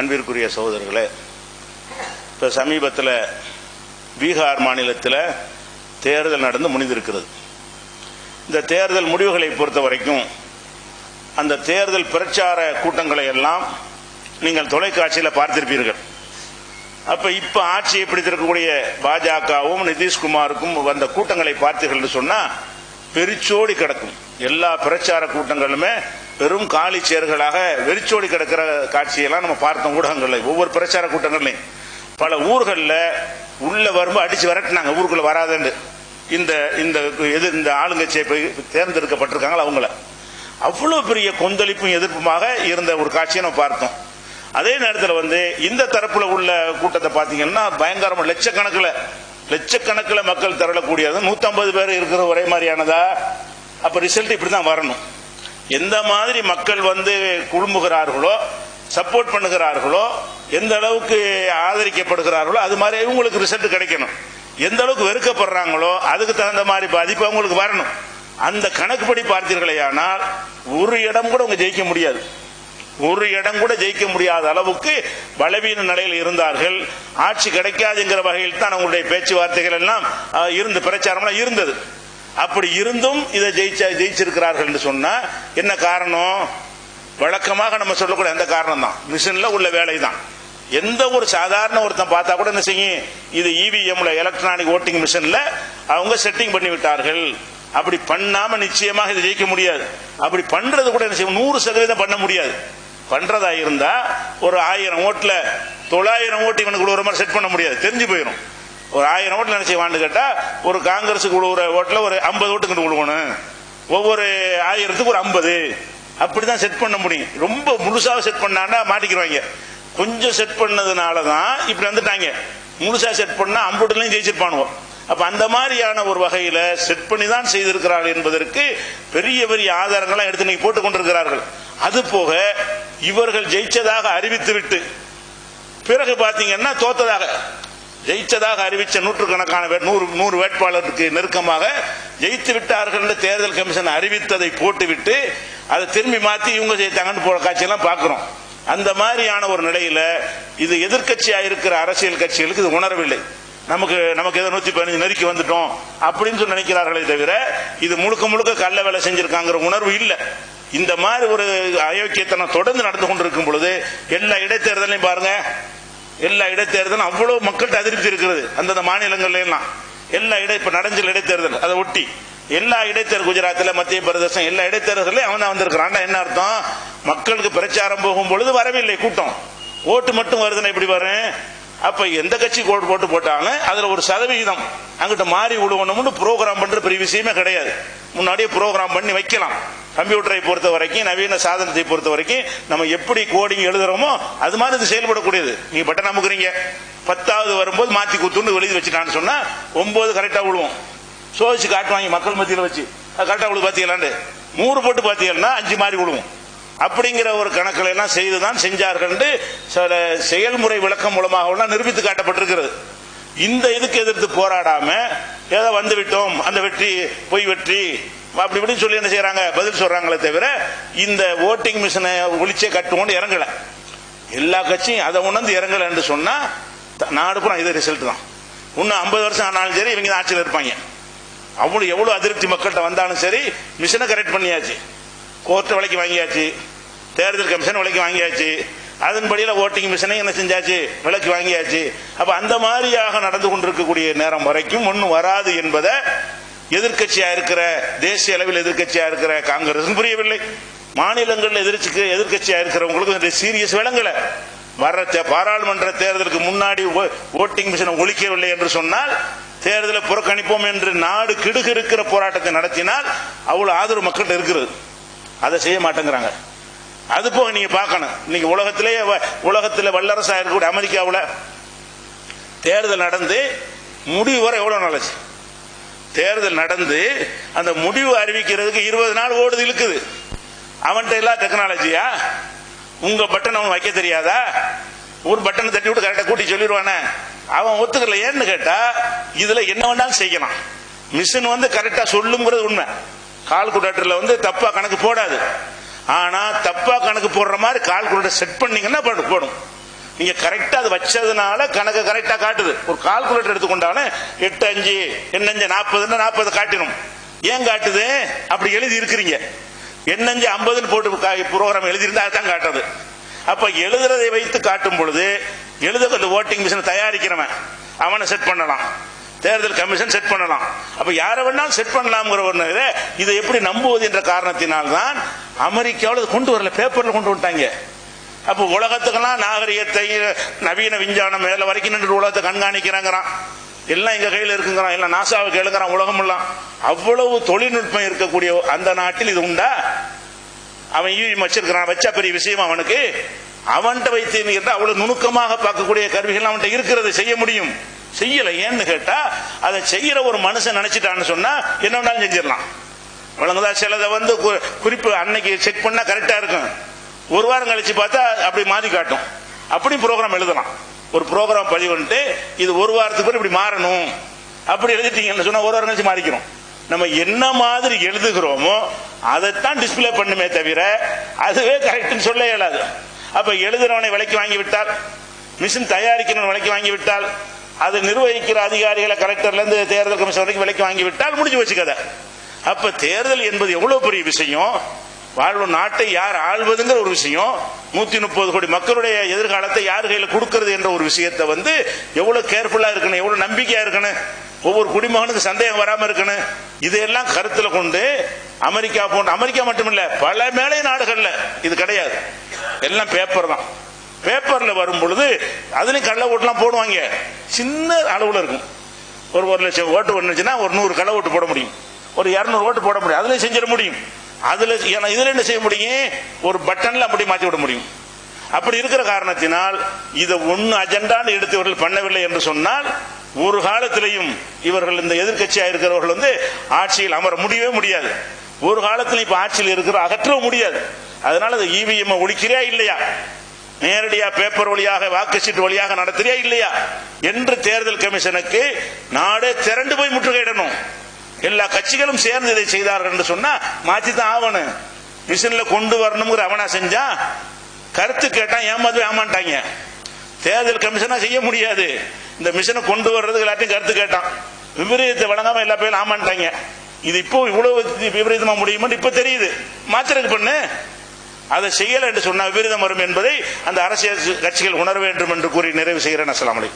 அன்பிற்குரிய சகோதரர்களே இப்போ சமீபத்தில் பீகார் மாநிலத்தில் தேர்தல் நடந்து முடிந்திருக்கிறது. இந்த தேர்தல் முடிவுகளை பொறுத்த வரைக்கும் அந்த தேர்தல் பிரச்சார கூட்டங்களை எல்லாம் நீங்கள் தொலைக்காட்சியில் பார்த்திருப்பீர்கள். அப்போ இப்போ ஆட்சியை பிடித்திருக்கக்கூடிய பாஜகவும் நிதிஷ்குமாருக்கும் வந்த கூட்டங்களை பார்த்தீர்கள் சொன்னால் பெரிச்சோடி கிடக்கும். எல்லா பிரச்சார கூட்டங்களுமே பெரும் காலி சேர்களாக வெறிச்சோடி கிடக்கிற காட்சியெல்லாம் நம்ம பார்த்தோம் ஊடகங்கள்ல ஒவ்வொரு பிரச்சார கூட்டங்கள்லையும் பல ஊர்களில் உள்ள வரும்போது அடிச்சு விரட்டினாங்க ஊருக்குள்ள வராதுன்னு இந்த இந்த எது இந்த ஆளுங்கட்சியை போய் தேர்ந்தெடுக்கப்பட்டிருக்காங்களோ அவங்கள. அவ்வளோ பெரிய கொந்தளிப்பும் எதிர்ப்புமாக இருந்த ஒரு காட்சியை நம்ம பார்த்தோம். அதே நேரத்தில் வந்து இந்த தரப்புல உள்ள கூட்டத்தை பார்த்தீங்கன்னா பயங்கரமாக லட்சக்கணக்கில் லட்சக்கணக்கில் மக்கள் திரளக்கூடியது நூற்றம்பது பேர் இருக்கிற ஒரே மாதிரியானதா? அப்போ ரிசல்ட் இப்படி தான் வரணும். எந்த மாதிரி மக்கள் வந்து குழும்புகிறார்களோ சப்போர்ட் பண்ணுகிறார்களோ எந்த அளவுக்கு ஆதரிக்கப்படுகிறார்களோ அது மாதிரி இவங்களுக்கு ரிசல்ட் கிடைக்கணும். எந்த அளவுக்கு வெறுக்கப்படுறாங்களோ அதுக்கு தகுந்த மாதிரி பாதிப்பு அவங்களுக்கு வரணும். அந்த கணக்குப்படி பார்த்தீர்களேயானால் ஒரு இடம் கூட அவங்க ஜெயிக்க முடியாது. ஒரு இடம் கூட ஜெயிக்க முடியாத அளவுக்கு பலவீன நிலையில் இருந்தார்கள். ஆட்சி கிடைக்காதுங்கிற வகையில் தான் அவங்களுடைய பேச்சுவார்த்தைகள் எல்லாம் இருந்து பிரச்சாரம்லாம் இருந்தது. அப்படி இருந்தும் இதை ஜெயிச்ச ஜெயிச்சிருக்கிறார்கள் என்று சொன்னா என்ன காரணம்? வழக்கமாக நம்ம சொல்லக்கூடிய அந்த காரணம் தான் மிஷின்ல உள்ள வேலை தான் எந்த ஒரு சாதாரண ஒருத்தன் பார்த்தா கூட என்ன செய்யும்? இது இவிஎம்ல எலக்ட்ரானிக் ஓட்டிங் மிஷின்ல அவங்க செட்டிங் பண்ணி விட்டார்கள். அப்படி பண்ணாம நிச்சயமாக இதை ஜெயிக்க முடியாது. அப்படி பண்றது கூட என்ன செய்யும்? நூறு சதவீதம் பண்ண முடியாது. பண்றதா இருந்தா ஒரு ஆயிரம் ஓட்டுல தொள்ளாயிரம் ஓட்டு இவனுக்கு ஒரு மாதிரி செட் பண்ண முடியாது. தெரிஞ்சு போயிடும் ஒரு ஆயிரம் ஓட்டில் என்ன செய்வான்னு கேட்டா ஒரு காங்கிரஸுக்கு விழுவுற ஓட்டுல ஒரு ஐம்பது ஓட்டுக்கு விழுவணும் ஒவ்வொரு ஆயிரத்துக்கு ஒரு ஐம்பது. அப்படிதான் செட் பண்ண முடியும். ரொம்ப முழுசாக செட் பண்ணாண்டா மாட்டிக்கிறாங்க கொஞ்சம் செட் பண்ணதுனால தான் இப்படி வந்துட்டாங்க. முழுசா செட் பண்ணா அம்புட்டுலையும் ஜெயிச்சிருப்பானுவோ. அப்ப அந்த மாதிரியான ஒரு வகையில செட் பண்ணி தான் செய்திருக்கிறார் என்பதற்கு பெரிய பெரிய ஆதாரங்களை எடுத்து நீங்க போட்டுக் கொண்டிருக்கிறார்கள். அது போக இவர்கள் ஜெயிச்சதாக அறிவித்துவிட்டு பிறகு பாத்தீங்கன்னா தோத்ததாக. ஜெயிச்சதாக அறிவித்த நூற்றுக்கணக்கான வே- நூறு நூறு வேட்பாளருக்கு நெருக்கமாக ஜெயித்து விட்டார்கள் என்று தேர்தல் கமிஷன் அறிவித்ததை போட்டுவிட்டு அதை திரும்பி மாற்றி இவங்க ஜெயித்தாங்கன்னு போகிற காட்சியெல்லாம் பார்க்குறோம். அந்த மாதிரியான ஒரு நிலையில் இது எதிர்கட்சியாக இருக்கிற அரசியல் கட்சிகளுக்கு இது உணரவில்லை. நமக்கு நமக்கு ஏதோ நூற்றி பதினஞ்சு நெருக்கி வந்துட்டோம் அப்படின்னு சொல்லி நினைக்கிறார்களே தவிர இது முழுக்க முழுக்க கள்ள வேலை செஞ்சுருக்காங்கிற உணர்வு இல்லை. இந்த மாதிரி ஒரு அயோக்கியத்தனம் தொடர்ந்து நடந்து கொண்டிருக்கும் பொழுது எல்லா இடைத்தேர்தலையும் பாருங்கள் எல்லா இடைத்தேர்தலும் அவ்வளவு மக்கள்கிட்ட அதிருப்தி இருக்கிறது. அந்தந்த மாநிலங்கள்ல எல்லாம் எல்லா இடை இப்ப நடஞ்சல் இடைத்தேர்தல் அதை ஒட்டி. எல்லா இடைத்தேர்தல் குஜராத்தில் மத்திய பிரதேசம் எல்லா இடைத்தேர்தலையும் அவன் வந்திருக்கிறான். என்ன அர்த்தம்? மக்களுக்கு பிரச்சாரம் போகும் பொழுது வரவில்லை கூட்டம். ஓட்டு மட்டும் வருதுன்னா எப்படி வரும்? அப்ப எந்த கட்சி கோட் போட்டு போட்டாலும் அதுல ஒரு சதவிகிதம் அங்கிட்ட மாறி விடுவணும்னு ப்ரோக்ராம் பண்ற பெரிய விஷயமே கிடையாது. முன்னாடியே ப்ரோக்ராம் பண்ணி வைக்கலாம். கம்ப்யூட்டரை பொறுத்த வரைக்கும் நவீன சாதனத்தை பொறுத்த வரைக்கும் நம்ம எப்படி கோடிங் எழுதுறோமோ அது மாதிரி இது செயல்படக்கூடியது. நீங்க பட்டன் அமுக்குறீங்க. பத்தாவது வரும்போது மாத்தி குத்துன்னு வெளியே வச்சுட்டான்னு சொன்னா ஒன்பது கரெக்டா விழுவோம் சோதிச்சு காட்டுவாங்க மக்கள் மத்தியில் வச்சு. கரெக்டா விழு பாத்தீங்களாண்டு? நூறு போட்டு பாத்தீங்கன்னா அஞ்சு மாறி விழுவோம் அப்படிங்கிற ஒரு கணக்கில் எல்லாம் செய்துதான் செஞ்சார்கள் என்று சில செயல்முறை விளக்கம் மூலமாக நிரூபித்து காட்டப்பட்டிருக்கிறது. இந்த இதுக்கு எதிர்த்து போராடாம ஏதோ வந்து விட்டோம் அந்த வெற்றி பொய் வெற்றி அப்படி இப்படின்னு சொல்லி என்ன செய்யறாங்க பதில் சொல்றாங்களே தவிர இந்த ஓட்டிங் மிஷினை ஒழிச்சே கட்டுவோன்னு இறங்கல. எல்லா கட்சியும் அதை உணர்ந்து இறங்கல என்று சொன்னா த- நாடு பூரா இது ரிசல்ட் தான். இன்னும் ஐம்பது வருஷம் ஆனாலும் சரி இவங்க தான் ஆட்சியில் இருப்பாங்க. அவ்வளவு எவ்வளவு அதிருப்தி மக்கள்கிட்ட வந்தாலும் சரி மிஷினை கரெக்ட் பண்ணியாச்சு. கோர்ட்டு விலைக்கு வாங்கியாச்சு. தேர்தல் கமிஷன் விலைக்கு வாங்கியாச்சு. அதன்படியில் ஓட்டிங் மிஷினை என்ன செஞ்சாச்சு? விலைக்கு வாங்கியாச்சு. அப்ப அந்த மாதிரியாக நடந்து கொண்டிருக்கக்கூடிய நேரம் வரைக்கும் ஒன்றும் வராது என்பதை எதிர்கட்சியா இருக்கிற தேசிய அளவில் எதிர்கட்சியா இருக்கிற காங்கிரஸ் புரியவில்லை. மாநிலங்களில் எதிர்ச்சிக்கு எதிர்கட்சியா இருக்கிறவங்களுக்கு சீரியஸ் விளங்கலை வர்ற பாராளுமன்ற தேர்தலுக்கு முன்னாடி ஓ- ஓட்டிங் மிஷினை ஒழிக்கவில்லை என்று சொன்னால் தேர்தலை புறக்கணிப்போம் என்று நாடு கிடுகு இருக்கிற போராட்டத்தை நடத்தினால் அவ்வளவு ஆதரவு மக்கள்கிட்ட இருக்கிறது. அதை செய்ய மாட்டேங்கிறாங்க. அது போக நீங்க பார்க்கணும். இன்னைக்கு உலகத்திலேயே வ- உலகத்தில் வல்லரசா இருக்கக்கூடிய அமெரிக்காவில் தேர்தல் நடந்து முடிவு வர எவ்வளவு நாளாச்சு தேர்தல் நடந்து அந்த முடிவு அறிவிக்கிறதுக்கு இருபது நாள் ஓடுது இழுக்குது. அவன்கிட்ட எல்லா டெக்னாலஜியா? உங்க பட்டன் அவன் வைக்க தெரியாதா? ஒரு பட்டனை தட்டி விட்டு கரெக்டா கூட்டி சொல்லிடுவானே. அவன் ஒத்துக்கல ஏன்னு கேட்டா இதுல என்ன வேணாலும் செய்யலாம். மிஷின் வந்து கரெக்டா சொல்லுங்கிறது உண்மை. கால்குலேட்டர்ல வந்து தப்பா கணக்கு போடாது. ஆனா தப்பா கணக்கு போடுற மாதிரி கால்குலேட்டர் செட் பண்ணீங்கன்னா போடும். நீங்க கரெக்டா அது வச்சதுனால கணக்கு கரெக்டா காட்டுது. ஒரு கால்குலேட்டர் எடுத்துக்கொண்டாலும் எட்டு அஞ்சு எண்ணஞ்சு நாற்பதுன்னு நாற்பது காட்டிடும். ஏன் காட்டுது? அப்படி எழுதி இருக்கிறீங்க. எண்ணஞ்சு ஐம்பதுன்னு போட்டு ப்ரோக்ராம் எழுதியிருந்தா அதுதான் காட்டுறது. அப்ப எழுதுறதை வைத்து காட்டும் பொழுது எழுத இந்த ஓட்டிங் மிஷின் தயாரிக்கிறவன் அவனை செட் பண்ணலாம். தேர்தல் கமிஷன் செட் பண்ணலாம். அப்ப யாரை வேணாலும் செட் பண்ணலாம்ங்கிற ஒரு இதை எப்படி நம்புவது என்ற காரணத்தினால்தான் அமெரிக்காவில் கொண்டு வரல பேப்பர்ல கொண்டு வந்துட்டாங்க. அப்ப உலகத்துக்கெல்லாம் நாகரிகத்தை நவீன விஞ்ஞானம் மேல வரைக்கும் நின்று உலகத்தை கண்காணிக்கிறாங்கிறான். எல்லாம் எங்க கையில இருக்குங்கிறான். எல்லாம் நாசாவுக்கு எழுங்குறான் உலகம் எல்லாம் அவ்வளவு தொழில்நுட்பம் இருக்கக்கூடிய அந்த நாட்டில் இது உண்டா? அவன் ஈவி வச்சிருக்கிறான் வச்சா பெரிய விஷயம் அவனுக்கு. அவன்கிட்ட வைத்து கேட்டால் அவ்வளவு நுணுக்கமாக பார்க்கக்கூடிய கருவிகள் அவன்கிட்ட இருக்கிறது செய்ய முடியும். செய்யல ஏன்னு கேட்டா அதை செய்யற ஒரு மனுஷன் நினைச்சிட்டான்னு சொன்னா என்ன வேணாலும் செஞ்சிடலாம். வழங்குதா சிலதை வந்து கு- குறிப்பு அன்னைக்கு செக் பண்ணா கரெக்டா இருக்கும். ஒரு வாரம் கழிச்சு பார்த்தா அப்படி மாறி காட்டும். அப்படி ப்ரோக்ராம் எழுதலாம். ஒரு ப்ரோக்ராம் பதிவு பண்ணிட்டு இது ஒரு வாரத்துக்கு இப்படி மாறணும். அப்படி எழுதிட்டீங்கன்னு சொன்னா ஒரு வாரம் கழிச்சு மாறிக்கிறோம். நம்ம என்ன மாதிரி எழுதுகிறோமோ அதைத்தான் டிஸ்ப்ளே பண்ணுமே தவிர அதுவே கரெக்ட்னு சொல்ல இயலாது. அப்ப எழுதுறவனை விலைக்கு வாங்கி விட்டால் மிஷின் தயாரிக்கிறவன் விலைக்கு வாங்கி விட்டால் அது நிர்வகிக்கிற அதிகாரிகளை கலெக்டர்ல இருந்து தேர்தல் கமிஷன் வரைக்கும் விலைக்கு வாங்கி விட்டால் முடிஞ்சு வச்சுக்கதை அப்ப தேர்தல் என்பது எவ்வளவு பெரிய விஷயம்? வாழ்வு நாட்டை யார் ஆள்வதுங்கிற ஒரு விஷயம். நூத்தி முப்பது கோடி மக்களுடைய எதிர்காலத்தை யார் கையில கொடுக்கறது என்ற ஒரு விஷயத்தை வந்து எவ்வளவு கேர்ஃபுல்லா இருக்கணும் எவ்வளவு நம்பிக்கையா இருக்கணும் ஒவ்வொரு குடிமகனுக்கு சந்தேகம் வராம இருக்கணும். இதையெல்லாம் கருத்துல கொண்டு அமெரிக்கா போன்ற அமெரிக்கா மட்டுமில்ல பல மேலை நாடுகள்ல இது கிடையாது. எல்லாம் பேப்பர் தான். பேப்பர்ல வரும் பொழுது அதுலயும் கள்ள ஓட்டுலாம் போடுவாங்க. சின்ன அளவுல இருக்கும். ஒரு ஒரு லட்சம் ஓட்டு வந்துச்சுன்னா ஒரு நூறு கடை ஓட்டு போட முடியும். ஒரு இரநூறு ஓட்டு போட முடியும். அதுல செஞ்சிட முடியும். அதுல ஏன்னா இதுல என்ன செய்ய முடியும்? ஒரு பட்டன்ல அப்படி மாற்றி விட முடியும். அப்படி இருக்கிற காரணத்தினால் இதை ஒன்னு அஜெண்டான்னு எடுத்து இவர்கள் பண்ணவில்லை என்று சொன்னால் ஒரு காலத்திலையும் இவர்கள் இந்த எதிர்க்கட்சியா இருக்கிறவர்கள் வந்து ஆட்சியில் அமர முடியவே முடியாது. ஒரு காலத்தில் இப்ப ஆட்சியில் இருக்கிற அகற்றவும் முடியாது. அதனால இந்த இவிஎம் ஒழிக்கிறியா இல்லையா? நேரடியா பேப்பர் வழியாக வாக்குச்சீட்டு வழியாக நடத்துறியா இல்லையா? என்று தேர்தல் கமிஷனுக்கு நாடே திரண்டு போய் முற்றுகையிடணும். எல்லா கட்சிகளும் சேர்ந்து இதை செய்தார்கள் என்று சொன்னா மாத்தி தான் ஆகணும். மிஷின்ல கொண்டு வரணுங்கிற அவனா செஞ்சா கருத்து கேட்டா ஏமாந்து ஏமாட்டாங்க தேர்தல் கமிஷனா செய்ய முடியாது. இந்த மிஷினை கொண்டு வர்றதுக்கு எல்லாத்தையும் கருத்து கேட்டான். விபரீதத்தை வழங்காம எல்லா பேரும் ஆமாட்டாங்க இது இப்போ இவ்வளவு விபரீதமா முடியுமா இப்ப தெரியுது. மாத்திரக்கு பண்ணு. அதை செய்யல என்று சொன்ன விபரீதம் வரும் என்பதை அந்த அரசியல் கட்சிகள் உணர வேண்டும் என்று கூறி நிறைவு செய்கிறேன். அஸ்ஸலாமு